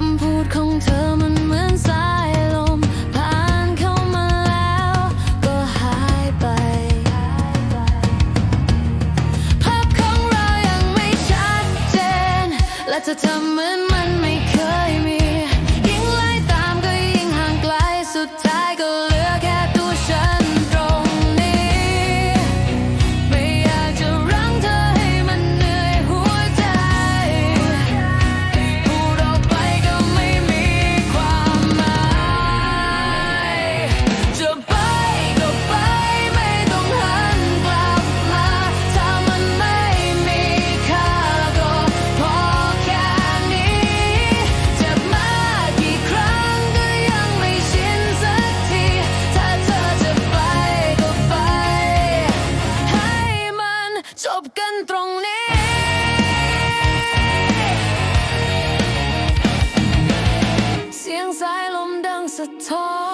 คำพูดของเธอมันเหมือนสายลม ผ่านเข้ามาแล้วก็หายไป ภาพของเรายังไม่ชัดเจน และจะทำเหมือนมันไม่ จบกันตรงนี้เสียงสายลมดังสะท้อน